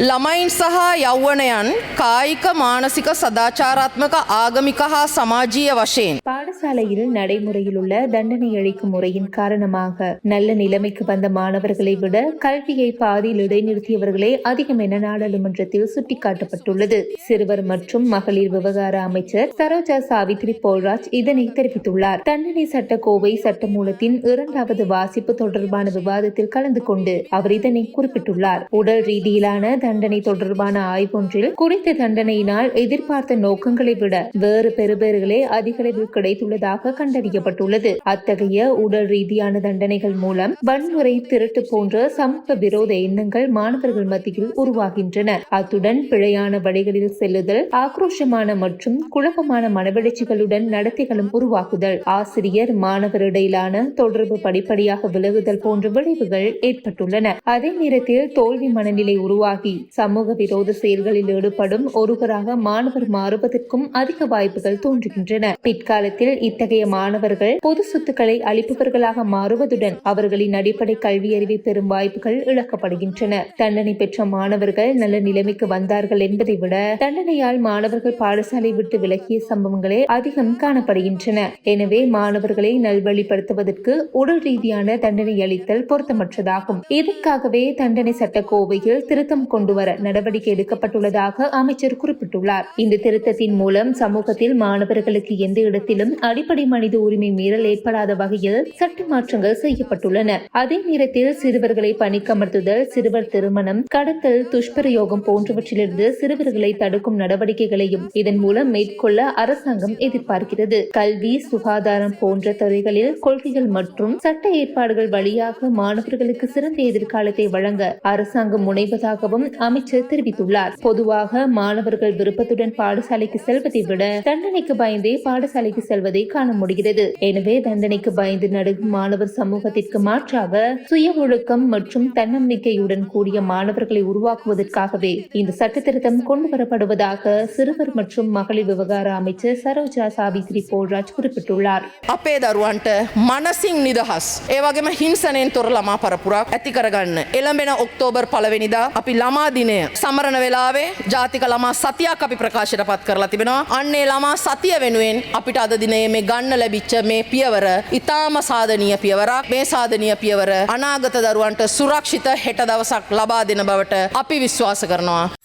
ළමයින් සහ යෞවනයන් කායික මානසික සදාචාරාත්මක ආගමික හා සමාජීය වශයෙන් பாடசாலையில் நடைமுறையில் உள்ள தண்டனை அளிக்கும் முறையின் காரணமாக நல்ல நிலைமைக்கு வந்த மாணவர்களை விட கல்வியை பாதியில் இடைநிறுத்தியவர்களே அதிகம் என நாடாளுமன்றத்தில் சுட்டிக்காட்டப்பட்டுள்ளது சிறுவர் மற்றும் மகளிர் விவகார அமைச்சர் சரோஜா சாவித்ரி போல்ராஜ் இதனை தெரிவித்துள்ளார் தண்டனை சட்ட கோவை சட்டமூலத்தின் இரண்டாவது வாசிப்பு தொடர்பான விவாதத்தில் கலந்து கொண்டு அவர் இதனை குறிப்பிட்டுள்ளார் உடல் ரீதியிலான தண்டனை தொடர்பான ஆய்வொன்றில் குறித்த தண்டனையினால் எதிர்பார்த்த நோக்கங்களை விட வேறு பெறுபேறுகளே அதிகளவில் கிடைத்துள்ளதாக கண்டறியப்பட்டுள்ளது. அத்தகைய உடல் ரீதியான தண்டனைகள் மூலம் வன்முறை திருட்டு போன்ற சமூக விரோத எண்ணங்கள் மாணவர்கள் மத்தியில் உருவாகின்றன. அத்துடன் பிழையான வழிகளில் செல்லுதல் ஆக்ரோஷமான மற்றும் குழப்பமான மனவெழுச்சிகளுடன் நடத்தைகளும் உருவாகுதல் ஆசிரியர் மாணவர் இடையிலான தொடர்பு படிப்படியாக விலகுதல் போன்ற விளைவுகள் ஏற்பட்டுள்ளன. அதே நேரத்தில் தோல்வி மனநிலை உருவாகி சமூக விரோத செயல்களில் ஈடுபடும் ஒருவராக மாணவர் மாறுவதற்கும் அதிக வாய்ப்புகள் தோன்றுகின்றன. பிற்காலத்தில் இத்தகைய மாணவர்கள் பொது சொத்துக்களை அளிப்பவர்களாக மாறுவதுடன் அவர்களின் அடிப்படை கல்வியறிவை பெறும் வாய்ப்புகள் இழக்கப்படுகின்றன. தண்டனை பெற்ற மாணவர்கள் நல்ல நிலைமைக்கு வந்தார்கள் என்பதை விட தண்டனையால் மாணவர்கள் பாடசாலை விட்டு விலகிய சம்பவங்களே அதிகம் காணப்படுகின்றன. எனவே மாணவர்களை நல்வழிப்படுத்துவதற்கு உடல் ரீதியான தண்டனை அளித்தல் பொருத்தமற்றதாகும். இதற்காகவே தண்டனை சட்ட கோவையில் திருத்தம் கொண்டுவர நடவடிக்கை எடுக்கப்பட்டுள்ளதாக அமைச்சர் குறிப்பிட்டுள்ளார். இந்த திருத்தத்தின் மூலம் சமூகத்தில் மாணவர்களுக்கு எந்த இடத்திலும் அடிப்படை மனித உரிமை மீறல் ஏற்படாத வகையில் சட்ட மாற்றங்கள் செய்யப்பட்டுள்ளன. அதே நேரத்தில் சிறுவர்களை பணிக்கமர்த்துதல் சிறுவர் திருமணம் கடத்தல் துஷ்பிரயோகம் போன்றவற்றிலிருந்து சிறுவர்களை தடுக்கும் நடவடிக்கைகளையும் இதன் மூலம் மேற்கொள்ள அரசாங்கம் எதிர்பார்க்கிறது. கல்வி சுகாதாரம் போன்ற துறைகளில் கொள்கைகள் மற்றும் சட்ட ஏற்பாடுகள் வழியாக மாணவர்களுக்கு சிறந்த எதிர்காலத்தை வழங்க அரசாங்கம் முனைவதாகவும் அமைச்சர் தெரிவித்துள்ளார் பொதுவாக மாணவர்கள் விருப்பத்துடன் பாடசாலைக்கு செல்வதை விட தண்டனைக்கு பயந்தே பாடசாலைக்கு செல்வதை காண முடிகிறது எனவே தண்டனைக்கு பயந்து நடுகும் மாணவர் சமூகத்திற்கு மாற்றாக சுய ஒழுக்கம் மற்றும் தன்னம்பிக்கையுடன் கூடிய மாணவர்களை உருவாக்குவதற்காகவே இந்த சட்ட திருத்தம் கொண்டு வரப்படுவதாக சிறுவர் மற்றும் மகளிர் விவகார அமைச்சர் சரோஜா சாவித்ரி போல்ராஜ் குறிப்பிட்டுள்ளார் අපේ දරුවන්ට මනසිං නිදහස්. ඒවගේම හිංසනයෙන් තොර ළමා පරපුරක් ඇති කරගන්න. එළඹෙන ඔක්තෝබර් පලවෙනිදා අපි ළමා දිනය සමරණ වෙලාවේ ජාතික ළමා සතියක් අපි ප්‍රකාශයට පත් කරලා තිබෙනවා. අන්නේ ළමා සතිය වෙනුවෙන් අපිට අද දිනේ මේ ගන්න ලැබිච්ච මේ පියවර ඉතාම සාධනීය පියවරක්. මේ සාධනීය පියවර අනාගත දරුවන්ට සුරක්ෂිත හෙට දවසක් ලබා දෙන බවට අපි විශ්වාස කරනවා.